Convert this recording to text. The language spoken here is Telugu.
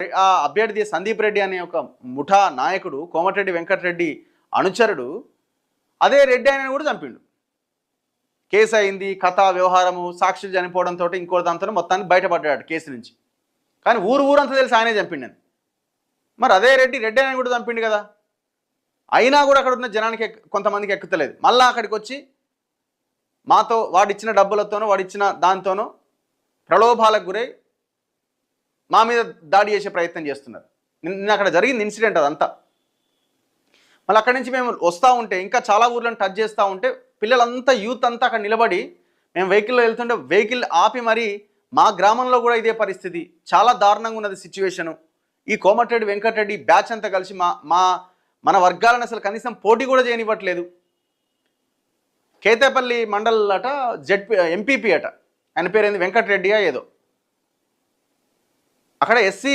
ఆ అభ్యర్థి సందీప్ రెడ్డి అనే ఒక ముఠా నాయకుడు కోమటిరెడ్డి వెంకటరెడ్డి అనుచరుడు అదే రెడ్డి ఆయన కూడా చంపిండు. కేసు అయింది కథ వ్యవహారము సాక్షులు చనిపోవడంతో ఇంకో దాంతో మొత్తాన్ని బయటపడ్డాడు కేసు నుంచి. కానీ ఊరు ఊరంతా తెలిసి ఆయనే చంపిండని మరి అదే రెడ్డి రెడ్డి ఆయన కూడా చంపిండు కదా. అయినా కూడా అక్కడ ఉన్న జనానికి కొంతమందికి ఎక్కుతలేదు. మళ్ళీ అక్కడికి వచ్చి మాతో వాడిచ్చిన డబ్బులతోనో వాడిచ్చిన దాంతోనో ప్రలోభాలకు గురై మా మీద దాడి చేసే ప్రయత్నం చేస్తున్నారు. నిన్న అక్కడ జరిగింది ఇన్సిడెంట్ అదంతా. మళ్ళీ అక్కడి నుంచి మేము వస్తూ ఉంటే ఇంకా చాలా ఊర్లను టచ్ చేస్తూ ఉంటే పిల్లలంతా యూత్ అంతా అక్కడ నిలబడి మేము వెహికల్లో వెళ్తుంటే వెహికల్ ఆపి మరి మా గ్రామంలో కూడా ఇదే పరిస్థితి. చాలా దారుణంగా ఉన్నది సిచ్యువేషను. ఈ కోమటిరెడ్డి వెంకటరెడ్డి బ్యాచ్ అంతా కలిసి మా మా మన వర్గాలను అసలు కనీసం పోటీ కూడా చేయనివ్వట్లేదు. కేతేపల్లి మండల్ అట జెడ్పీ ఎంపీపీ అట. ఆయన పేరు ఏంది వెంకటరెడ్డియా ఏదో. అక్కడ ఎస్సీ